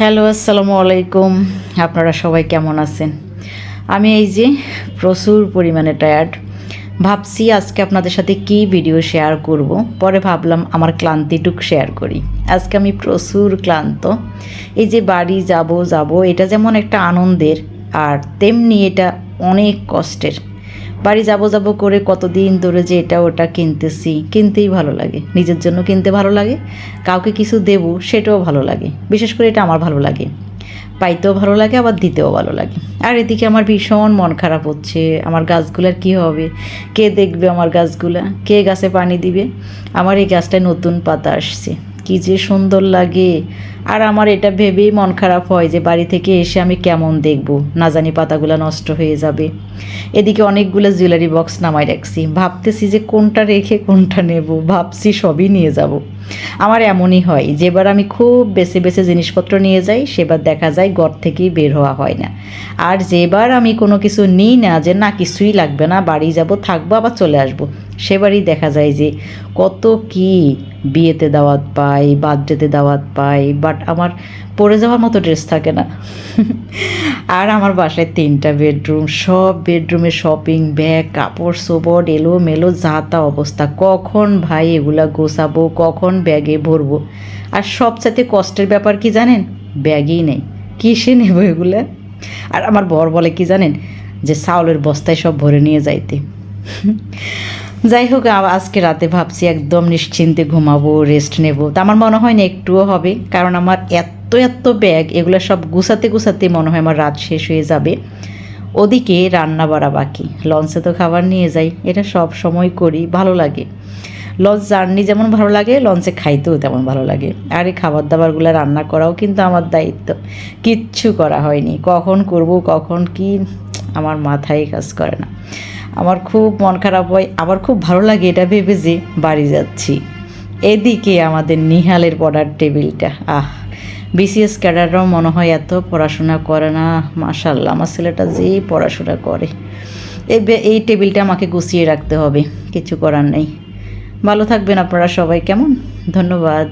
Hello, আসসালামু আলাইকুম। আপনারা সবাই কেমন আছেন? আমি এই যে প্রচুর পরিমাণে টায়ার্ড ভাবছি আজকে আপনাদের সাথে কি ভিডিও শেয়ার করব। পরে ভাবলাম আমার ক্লান্তিটুক শেয়ার করি। আজকে আমি প্রচুর ক্লান্ত। এই যে বাড়ি যাব যাব, এটা যেমন একটা আনন্দের, আর তেমনি এটা অনেক কষ্টের। বাড়ি যাব যাব করে কতদিন ধরে যে এটা ওটা কিনতেছি, কিনতেই ভালো লাগে। নিজের জন্য কিনতে ভালো লাগে, কাউকে কিছু দেব সেটাও ভালো লাগে। বিশেষ করে এটা আমার ভালো লাগে। পাইতেও ভালো লাগে, আবার দিতেও ভালো লাগে। আর এদিকে আমার ভীষণ মন খারাপ হচ্ছে। আমার গাছগুলার কি হবে? কে দেখবে আমার গাছগুলা? কে গাছে পানি দিবে? আমার এই গাছটায় নতুন পাতা আসছে। কি যে সুন্দর লাগে। আর আমার এটা ভেবেই মন খারাপ হয় যে বাড়ি থেকে এসে আমি কেমন দেখব? না জানি পাতাগুলো নষ্ট হয়ে যাবে। এদিকে অনেকগুলো জুয়েলারি বক্স নামাই রাখছি। ভাবতেছি যে কোনটা রেখে কোনটা নেব? ভাবছি সবই নিয়ে যাব। আমার এমনই হয়, যেবার আমি খুব বেছে বেছে জিনিসপত্র নিয়ে যাই, সেবার দেখা যায় ঘর থেকেই বের হওয়া হয় না। আর যেবার আমি কোনো কিছু নিই না, যে না কিছুই লাগবে না, বাড়ি যাব, থাকব, আবার চলে আসব, সেবারই দেখা যায় যে কত কি বিয়েতে দাওয়াত পাই, বার্থডেতে দাওয়াত পাই বাট আমার পরে যাওয়ার মতো ড্রেস থাকে না। আর আমার বাসায় তিনটা বেডরুম সব বেডরুমে শপিং ব্যাগ কাপড় সোবট এলো মেলো যা তা অবস্থা। কখন ভাই এগুলা গোছাবো, কখন ব্যাগে ভরবো? আর সবচাইতে কষ্টের ব্যাপার কি জানেন? ব্যাগই নেই। কিসে নেব এগুলা? আর আমার বর বলে কি জানেন? যে চাউলের বস্তায় সব ভরে নিয়ে যাইতে। যাই হোক আজকে রাতে ভাবছি একদম নিশ্চিন্তে ঘুমাবো রেস্ট নেব। তা আমার মনে হয় না একটুও হবে, কারণ আমার এত এত ব্যাগ এগুলো সব গুছাতে গুছাতে মনে হয় আমার রাত শেষ হয়ে যাবে। ওদিকে রান্না বাড়া বাকি। লঞ্চে তো খাবার নিয়ে যাই, এটা সব সময় করি, ভালো লাগে। লঞ্চ জার্নি যেমন ভালো লাগে, লঞ্চে খাইতেও তেমন ভালো লাগে। আর এই খাবার দাবারগুলো রান্না করাও কিন্তু আমার দায়িত্ব। কিচ্ছু করা হয়নি। কখন করব, কখন কি, আমার মাথায় কাজ করে না। আমার খুব মন খারাপ হয়, আবার খুব ভালো লাগে এটা ভেবে যে বাড়ি যাচ্ছি। এদিকে আমাদের নিহালের পড়ার টেবিলটা, আহ, বিসিএস ক্যাডাররাও মনে হয় এত পড়াশোনা করে না মাশাল্লাহ আমার ছেলেটা যেই পড়াশোনা করে। এই এই টেবিলটা আমাকে গুছিয়ে রাখতে হবে, কিছু করার নেই। ভালো থাকবেন আপনারা সবাই, কেমন? ধন্যবাদ।